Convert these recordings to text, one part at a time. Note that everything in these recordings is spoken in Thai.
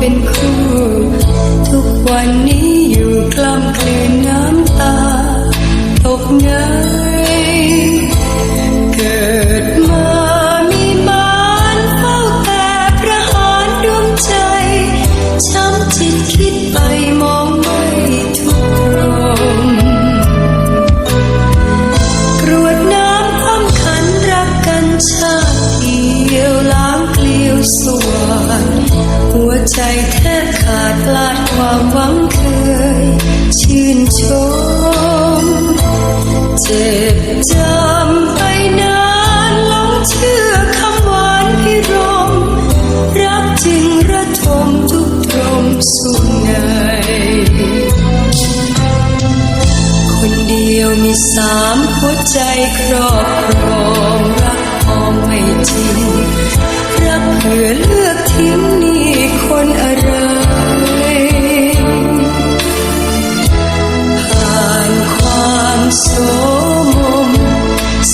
เป็นคู่ทุกวันนี้ ใจแทบขาดกลาดความหวังเคย ชื่นชม เจ็บจำไปนานหลงเชื่อคำหวานพิรม รักจริงระทมทุกตรมสุขในคนเดียวมีสามหัวใจครอบครองรักพอไม่จริง รักเพื่อเลือกทิ้งนี่คนอะไรผ่านความโสมม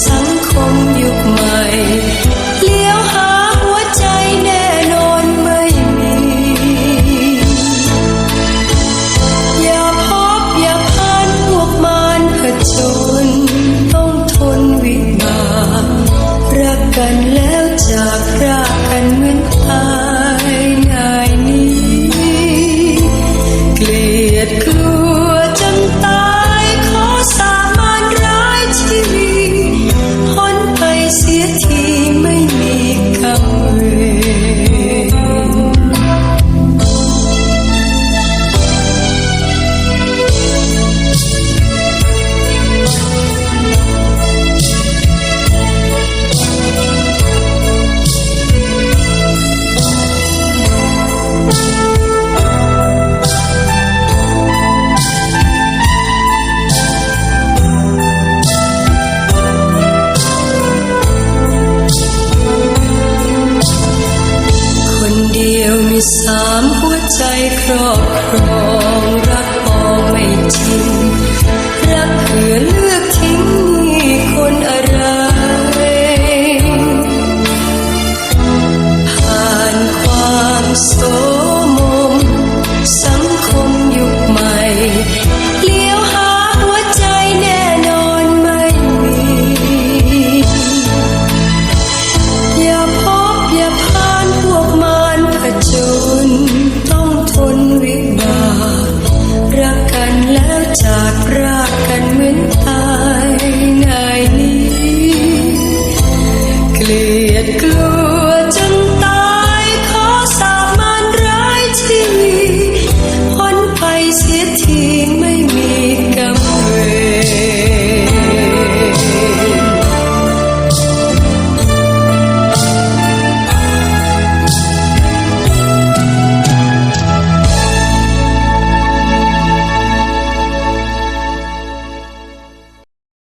สังคมยุคใหม่เลี้ยวหาหัวใจแน่นอนไม่มี อย่าพบอย่าพานพวกมารผจญต้องทนวิบากรักกันแล้ว ดกลัวจนตายขอสาบานร้ายชีวิตพ้นไปเสียที รอบครองรักพอไม่จริง